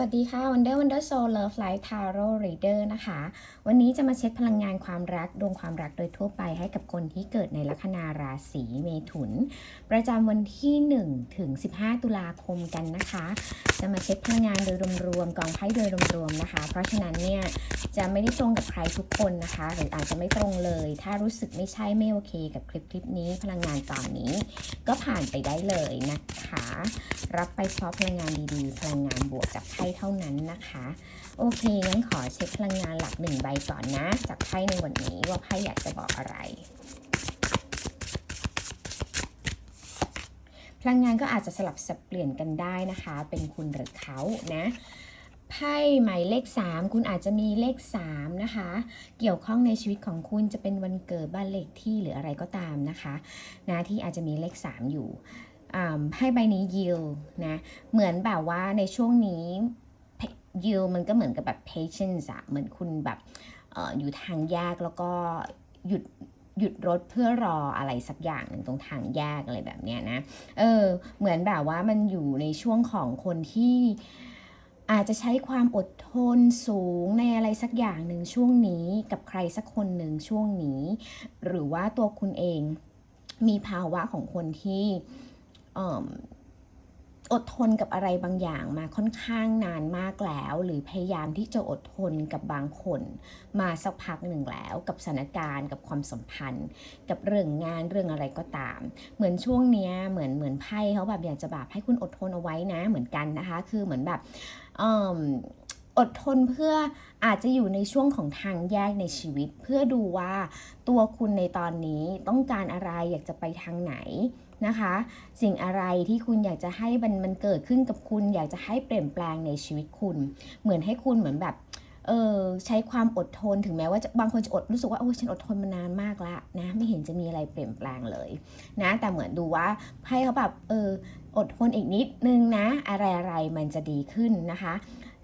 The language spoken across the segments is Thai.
สวัสดีค่ะ Wonder Wonder Soul Love Life Tarot Reader นะคะ วันนี้จะมาเช็คพลังงานความรักดวงความรักโดยทั่วไปให้กับคนที่เกิดในลัคนาราศีเมถุน ประจำวันที่ 1 ถึง 15 ตุลาคมกันนะคะ จะมาเช็คพลังงานโดยรวมๆกองไพ่โดยรวมๆนะคะ เพราะฉะนั้นเนี่ยจะไม่ได้ตรงกับใครทุกคนนะคะ หรืออาจจะไม่ตรงเลย ถ้ารู้สึกไม่ใช่ไม่โอเค กับคลิปคลิปนี้พลังงานตอนนี้ ก็ผ่านไปได้เลยนะคะ รับไปเฉพาะพลังงานดีๆ พลังงานบวกจากไพ่เท่านั้นนะคะ โอเคงั้นขอเช็คพลังงานหลักหนึ่งใบก่อนนะ จากไพ่ในวันนี้ว่าไพ่อยากจะบอกอะไร พลังงานก็อาจจะสลับสับเปลี่ยนกันได้นะคะ เป็นคุณหรือเขานะไพ่หมายเลข 3 คุณอาจจะมีเลข 3 นะคะ เกี่ยวข้องในชีวิตของคุณจะเป็นวันเกิดบ้านเลขที่หรืออะไรก็ตามนะคะนะที่อาจจะมีเลข 3 อยู่ไพ่ใบนี้ยิวนะเหมือนแบบว่าในช่วงนี้ ยิวมันก็เหมือนกับแบบ patience อะเหมือนคุณแบบออยู่ทางแยกแล้วก็หยุดหยุดรถเพื่อรออะไรสักอย่างหนึ่งตรงทางแยกอะไรแบบเนี้ยนะ เออ เหมือนแบบว่ามันอยู่ในช่วงของคนที่อาจจะใช้ความอดทนสูงในอะไรสักอย่างหนึ่งช่วงนี้กับใครสักคนหนึ่งช่วงนี้ หรือว่าตัวคุณเองมีภาวะของคนที่เอดทนกับอะไรบางอย่างมาค่อนข้างนานมากแล้ว หรือพยายามที่จะอดทนกับบางคน มาสักพักหนึ่งแล้ว กับสถานการณ์กับความสัมพันธ์ กับเรื่องงานเรื่องอะไรก็ตาม เหมือนช่วงเนี้ยเหมือนเหมือนไพ่เขาแบบอยากจะแบบให้คุณอดทนเอาไว้นะเหมือนกันนะคะ คือเหมือนแบบ อดทนเพื่ออาจจะอยู่ในช่วงของทางแยกในชีวิต เพื่อดูว่าตัวคุณในตอนนี้ต้องการอะไรอยากจะไปทางไหนนะคะ สิ่งอะไรที่คุณอยากจะให้มันมันเกิดขึ้นกับคุณ อยากจะให้เปลี่ยนแปลงในชีวิตคุณ เหมือนให้คุณเหมือนแบบเออใช้ความอดทนถึงแม้ว่าบางคนจะอดรู้สึกว่าโอ้ฉันอดทนมานานมากล้วนะ ไม่เห็นจะมีอะไรเปลี่ยนแปลงเลย นะ แต่เหมือนดูว่าให้เขาแบบเออ อดทนอีกนิดนึงนะ อะไรอะไรมันจะดีขึ้นนะคะ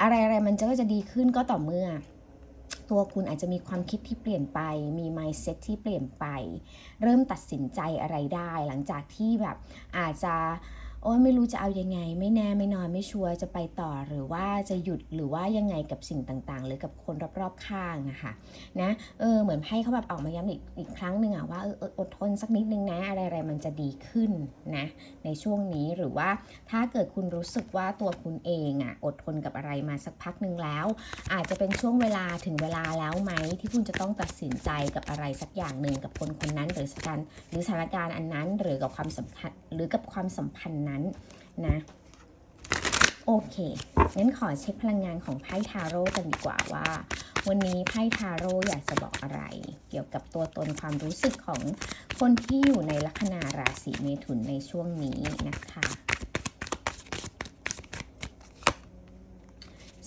อะไรอะไรมันจะก็จะดีขึ้นก็ต่อเมื่อ ตัวคุณอาจจะมีความคิดที่เปลี่ยนไป มี mindset ที่เปลี่ยนไป เริ่มตัดสินใจอะไรได้ หลังจากที่แบบอาจจะ โอ้ยไม่รู้จะเอายังไง ไม่แน่ไม่นอนไม่ชัวร์จะไปต่อหรือว่าจะหยุดหรือว่ายังไงกับสิ่งต่างๆ หรือกับคนรอบๆข้างนะคะนะเออเหมือนให้เขาแบบออกมาย้ำอีกอีกครั้งหนึ่งอะว่าเอออดทนสักนิดนึงนะอะไรอะไรมันจะดีขึ้นนะในช่วงนี้หรือว่าถ้าเกิดคุณรู้สึกว่าตัวคุณเองอะอดทนกับอะไรมาสักพักหนึ่งแล้ว อาจจะเป็นช่วงเวลาถึงเวลาแล้วไหมที่คุณจะต้องตัดสินใจกับอะไรสักอย่างหนึ่งกับคนคนนั้นหรือสถานหรือสถานการณ์อันนั้นหรือกับความสัมพันธ์หรือกับความสัมพันธ์นั้นนะโอเค งั้นขอเช็คพลังงานของไพ่ทาโร่กันดีกว่าว่า วันนี้ไพ่ทาโร่อยากจะบอกอะไร เกี่ยวกับตัวตนความรู้สึกของคนที่อยู่ในลัคนาราศีเมถุนในช่วงนี้นะคะ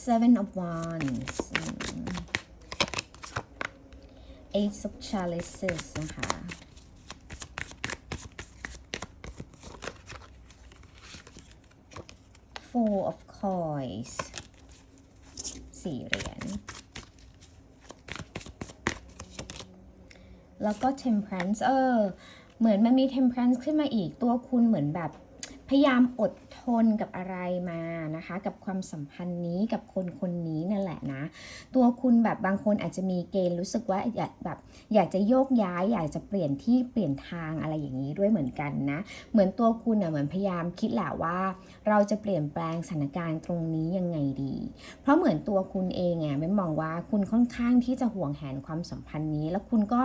Seven of Wands Eight of Chalices นะคะ Four of Coins สี่เหรียญ แล้วก็ Temperance เออ เหมือนมันมี Temperance ขึ้นมาอีกตัวคุณเหมือนแบบพยายามอด ทนกับอะไรมานะคะ กับความสัมพันธ์นี้กับคนคนนี้นั่นแหละนะ ตัวคุณแบบบางคนอาจจะมีเกณฑ์รู้สึกว่าอยากแบบอยากจะโยกย้าย อยากจะเปลี่ยนที่เปลี่ยนทางอะไรอย่างนี้ด้วยเหมือนกันนะ เหมือนตัวคุณอะเหมือนพยายามคิดแหละว่า เราจะเปลี่ยนแปลงสถานการณ์ตรงนี้ยังไงดี เพราะเหมือนตัวคุณเองอะไม่มองว่าคุณค่อนข้างที่จะห่วงแหนความสัมพันธ์นี้ แล้วคุณก็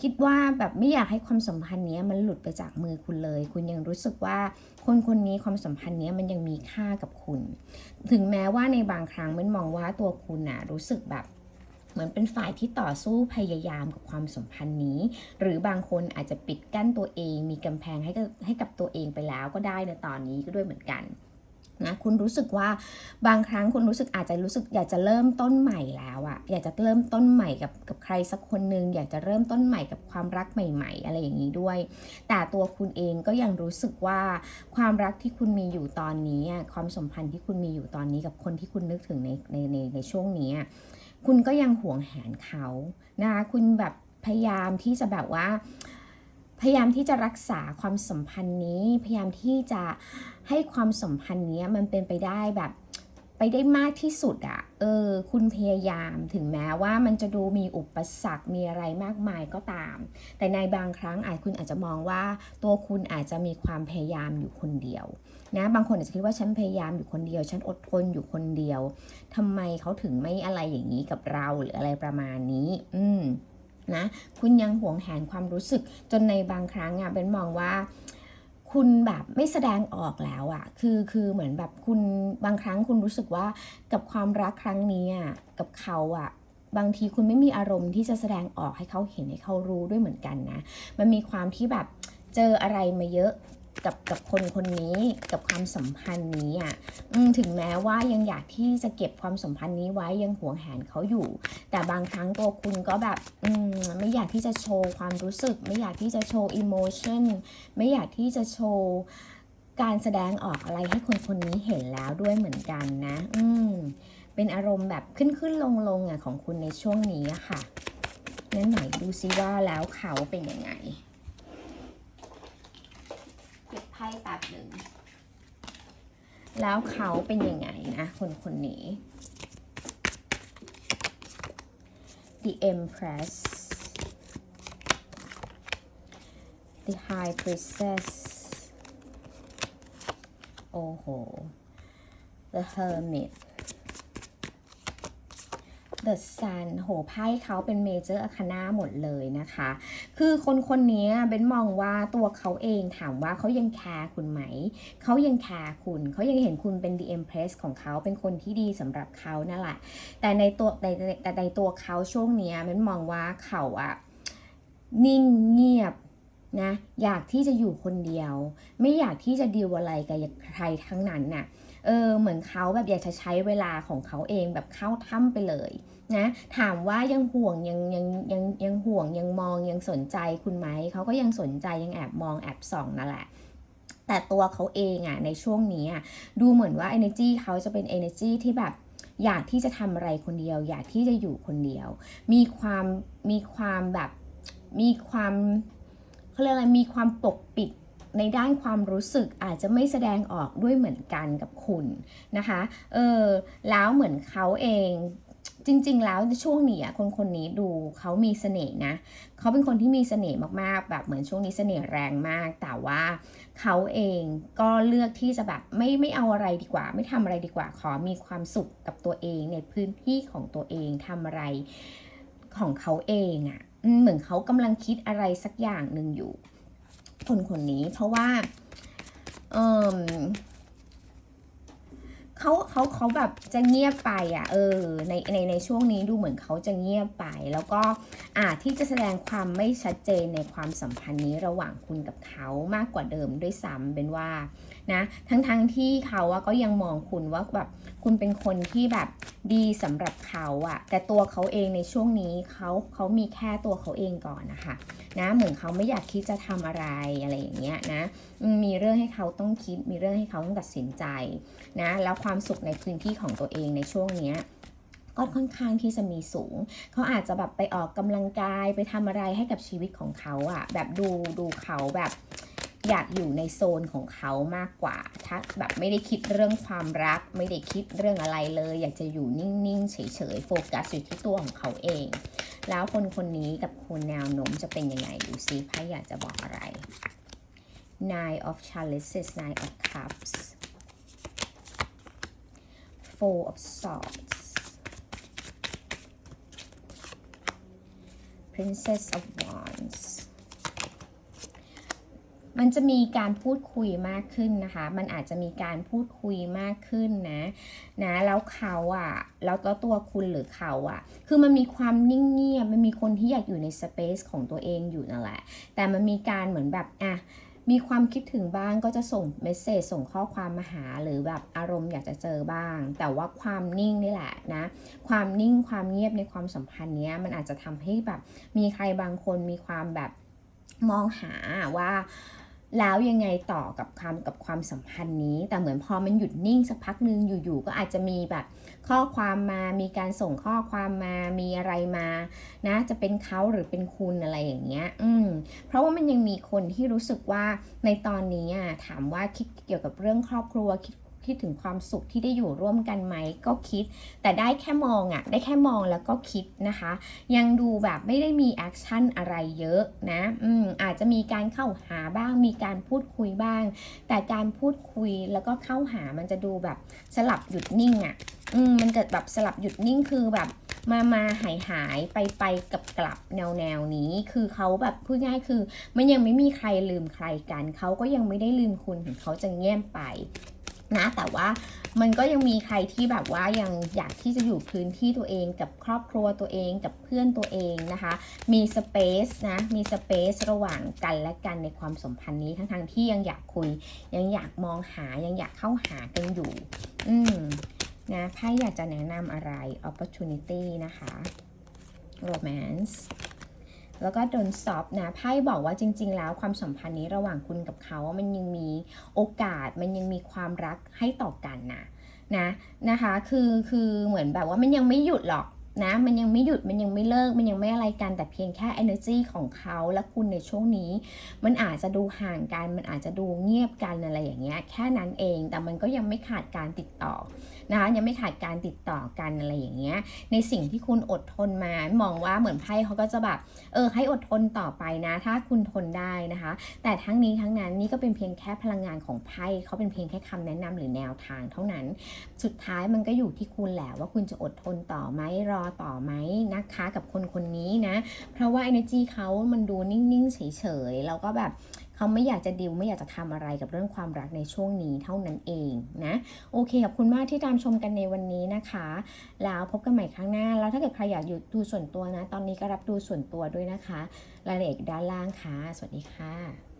คิดว่าแบบไม่อยากให้ความสัมพันธ์นี้มันหลุดไปจากมือคุณเลย คุณยังรู้สึกว่าคนคนนี้ความสัมพันธ์นี้มันยังมีค่ากับคุณ ถึงแม้ว่าในบางครั้งมันมองว่าตัวคุณน่ะรู้สึกแบบเหมือนเป็นฝ่ายที่ต่อสู้พยายามกับความสัมพันธ์นี้ หรือบางคนอาจจะปิดกั้นตัวเอง มีกำแพงให้กับให้กับตัวเองไปแล้วก็ได้ในตอนนี้ก็ด้วยเหมือนกัน นะคุณรู้สึกว่าบางครั้งคุณรู้สึกอาจจะรู้สึกอยากจะเริ่มต้นใหม่แล้วอะอยากจะเริ่มต้นใหม่กับกับใครสักคนหนึ่งอยากจะเริ่มต้นใหม่กับความรักใหม่ ๆ อะไรอย่างนี้ด้วย แต่ตัวคุณเองก็ยังรู้สึกว่าความรักที่คุณมีอยู่ตอนนี้ความสัมพันธ์ที่คุณมีอยู่ตอนนี้กับคนที่คุณนึกถึงในในในในช่วงนี้ คุณก็ยังห่วงแหนเขานะคะคุณแบบพยายามที่จะแบบว่า พยายามที่จะรักษาความสัมพันธ์นี้ พยายามที่จะให้ความสัมพันธ์นี้มันเป็นไปได้แบบไปได้มากที่สุดอะเออ คุณพยายามถึงแม้ว่ามันจะดูมีอุปสรรค มีอะไรมากมายก็ตาม แต่ในบางครั้งอาจคุณอาจจะมองว่าตัวคุณอาจจะมีความพยายามอยู่คนเดียวนะ บางคนอาจจะคิดว่าฉันพยายามอยู่คนเดียว ฉันอดทนอยู่คนเดียวทำไมเขาถึงไม่อะไรอย่างนี้กับเราหรืออะไรประมาณนี้ อืม นะคุณยังหวงแหนความรู้สึกจนในบางครั้งอะเป็นมองว่าคุณแบบไม่แสดงออกแล้วอะคือคือเหมือนแบบคุณบางครั้งคุณรู้สึกว่ากับความรักครั้งนี้อะกับเขาอะบางทีคุณไม่มีอารมณ์ที่จะแสดงออกให้เขาเห็นให้เขารู้ด้วยเหมือนกันนะ มันมีความที่แบบเจออะไรมาเยอะ กับกับคนคนนี้กับความสัมพันธ์นี้อะถึงแม้ว่ายังอยากที่จะเก็บความสัมพันธ์นี้ไว้ยังหวงแหนเขาอยู่ แต่บางครั้งตัวคุณก็แบบอืมไม่อยากที่จะโชว์ความรู้สึก ไม่อยากที่จะโชว์อิโมชันไม่อยากที่จะโชว์การแสดงออกอะไรให้คนคนนี้เห็นแล้วด้วยเหมือนกันนะ อืมเป็นอารมณ์แบบขึ้นขึ้นลงลงอะของคุณในช่วงนี้ค่ะนั่นไหนดูซิว่าแล้วเขาเป็นยังไง พ่แป๊บหนึ่ง แล้วเขาเป็นยังไงนะคนคนนี้ The Empress The High Priestess โอ้โห The Hermit The Sun โหไพ่เขาเป็นเมเจอร์อาคานาหมดเลยนะคะ คือคนคนนี้เบนมองว่าตัวเขาเองถามว่าเขายังแคร์คุณไหม เขายังแคร์คุณ เขายังเห็นคุณเป็น the empress ของเขาเป็นคนที่ดีสำหรับเขานั่นแหละ แต่ในตัวแต่แต่ในตัวเขาช่วงนี้เบนมองว่าเขาอะนิ่งเงียบนะอยากที่จะอยู่คนเดียว ไม่อยากที่จะดีลอะไรกับใครทั้งนั้นน่ะ เออเหมือนเขาแบบอยากจะใช้เวลาของเขาเองแบบเข้าถ้ำไปเลยนะถามว่ายังห่วงยังยังยังยังห่วงยังมองยังสนใจคุณไหมเขาก็ยังสนใจยังแอบมองแอบส่องนั่นแหละแต่ตัวเขาเองอะในช่วงนี้อะดูเหมือนว่า energy เขาจะเป็น energy ที่แบบอยากที่จะทำอะไรคนเดียว อยากที่จะอยู่คนเดียว มีความมีความแบบมีความเขาเรียกอะไรมีความปกปิด ในด้านความรู้สึกอาจจะไม่แสดงออกด้วยเหมือนกันกับคุณนะคะเออแล้วเหมือนเขาเองจริง ๆ แล้วช่วงนี้คนคนนี้ดูเขามีเสน่ห์นะเขาเป็นคนที่มีเสน่ห์มากๆ แบบเหมือนช่วงนี้เสน่ห์แรงมาก แต่ว่าเขาเองก็เลือกที่จะแบบไม่ไม่เอาอะไรดีกว่า ไม่ทำอะไรดีกว่า ขอมีความสุขกับตัวเองในพื้นที่ของตัวเองทำอะไรของเขาเองอะ่ะเหมือนเขากำลังคิดอะไรสักอย่างหนึ่งอยู่ คนคนนี้เพราะว่า เออเขาเขาเขาแบบจะเงียบไปอะ เออ ในในในช่วงนี้ดูเหมือนเขาจะเงียบไป แล้วก็ อาจที่จะแสดงความไม่ชัดเจนในความสัมพันธ์นี้ระหว่างคุณกับเขามากกว่าเดิมด้วยซ้ำเป็นว่านะทั้งทั้งที่เขาอะก็ยังมองคุณว่าแบบคุณเป็นคนที่แบบดีสำหรับเขาอะแต่ตัวเขาเองในช่วงนี้เขาเขามีแค่ตัวเขาเองก่อนนะคะนะเหมือนเขาไม่อยากคิดจะทำอะไรอะไรอย่างเงี้ยนะมีเรื่องให้เขาต้องคิดมีเรื่องให้เขาต้องตัดสินใจนะแล้วความสุขในพื้นที่ของตัวเองในช่วงเนี้ย ก็ค่อนข้างที่จะมีสูง เขาอาจจะแบบไปออกกำลังกายไปทำอะไรให้กับชีวิตของเขาอะแบบดูดูเขาแบบอยากอยู่ในโซนของเขามากกว่า ถ้าแบบไม่ได้คิดเรื่องความรัก ไม่ได้คิดเรื่องอะไรเลย อยากจะอยู่นิ่งๆ เฉยๆ โฟกัสอยู่ที่ตัวของเขาเอง แล้วคนคนนี้กับคุณแนวโน้มจะเป็นยังไงดูซิไพ่อยากจะบอกอะไร Nine of Chalices Nine of Cups Four of Swords Princess of Wands มันจะมีการพูดคุยมากขึ้นนะคะ มันอาจจะมีการพูดคุยมากขึ้นนะ นะ แล้วเขาอะ่ะ แล้วก็ตัวคุณหรือเขาอะ่ะ คือมันมีความนิ่งเงียบ มันมีคนที่อยากอยู่ในสเปซของตัวเองอยู่นั่นแหละ แต่มันมีการเหมือนแบบ อะ มีความคิดถึงบ้างก็จะส่งเมสเซจส่งข้อความมาหาหรือแบบอารมณ์อยากจะเจอบ้าง แต่ว่าความนิ่งนี่แหละนะ ความนิ่งความเงียบในความสัมพันธ์เนี้ยมันอาจจะทำให้แบบมีใครบางคนมีความแบบมองหาว่า แล้วยังไงต่อกับความกับความสัมพันธ์นี้ แต่เหมือนพอมันหยุดนิ่งสักพักหนึ่งอยู่ๆก็อาจจะมีแบบข้อความมามีการส่งข้อความมามีอะไรมานะจะเป็นเขาหรือเป็นคุณอะไรอย่างเงี้ยอืมเพราะว่ามันยังมีคนที่รู้สึกว่าในตอนนี้อะถามว่าคิดเกี่ยวกับเรื่องครอบครัวคิด คิดถึงความสุขที่ได้อยู่ร่วมกันไหมก็คิด แต่ได้แค่มองอะได้แค่มองแล้วก็คิดนะคะ ยังดูแบบไม่ได้มีแอคชั่นอะไรเยอะนะอืมอาจจะมีการเข้าหาบ้าง มีการพูดคุยบ้าง แต่การพูดคุยแล้วก็เข้าหามันจะดูแบบสลับหยุดนิ่งอะ่ะอืมมันจะแบบสลับหยุดนิ่งคือแบบมามาหายหายไปไปกับกลับแนวแนวนี้ คือเขาแบบพูดง่ายคือ มันยังไม่มีใครลืมใครกัน เขาก็ยังไม่ได้ลืมคุณถึงเขาจะเงียบไป นะ แต่ว่ามันก็ยังมีใครที่แบบว่ายังอยากที่จะอยู่พื้นที่ตัวเองกับครอบครัวตัวเองกับเพื่อนตัวเองนะคะ มีสเปซนะมีสเปซระหว่างกันและกันในความสัมพันธ์นี้ทั้งๆทที่ยังอยากคุย ยังอยากมองหายังอยากเข้าหากันอยู่ อืมนะไพ่อยากจะแนะนำอะไร opportunity นะคะ romance แล้วก็โดนสอบนะไพ่บอกว่าจริง ๆ แล้วความสัมพันธ์นี้ระหว่างคุณกับเขา มันยังมีโอกาสมันยังมีความรักให้ต่อกันนะนะนะคะ คือคือเหมือนแบบว่ามันยังไม่หยุดหรอก นะมันยังไม่หยุดมันยังไม่เลิกมันยังไม่อะไรกันแต่เพียงแค่ energy ของเขาและคุณในช่วงนี้ มันอาจจะดูห่างกันมันอาจจะดูเงียบกันอะไรอย่างเงี้ยแค่นั้นเองแต่มันก็ยังไม่ขาดการติดต่อนะคะยังไม่ขาดการติดต่อกันอะไรอย่างเงี้ยในสิ่งที่คุณอดทนมามองว่าเหมือนไพ่เขาก็จะแบบเออให้อดทนต่อไปนะ ถ้าคุณทนได้นะคะ แต่ทั้งนี้ทั้งนั้นนี่ก็เป็นเพียงแค่พลังงานของไพ่เขาเป็นเพียงแค่คำแนะนำหรือแนวทางเท่านั้น สุดท้ายมันก็อยู่ที่คุณแหละว่าคุณจะอดทนต่อไหมรอต่อไหมนะคะกับคนคนนี้นะ เพราะว่า energy เขามันดูนิ่งๆเฉยๆแล้วก็แบบเขาไม่อยากจะดิวไม่อยากจะทำอะไรกับเรื่องความรักในช่วงนี้เท่านั้นเองนะโอเคขอบคุณมากที่ตามชมกันในวันนี้นะคะ แล้วพบกันใหม่ครั้งหน้า แล้วถ้าเกิดใครอยากอยู่ดูส่วนตัวนะ ตอนนี้ก็รับดูส่วนตัวด้วยนะคะ รายละเอียดด้านล่างค่ะ สวัสดีค่ะ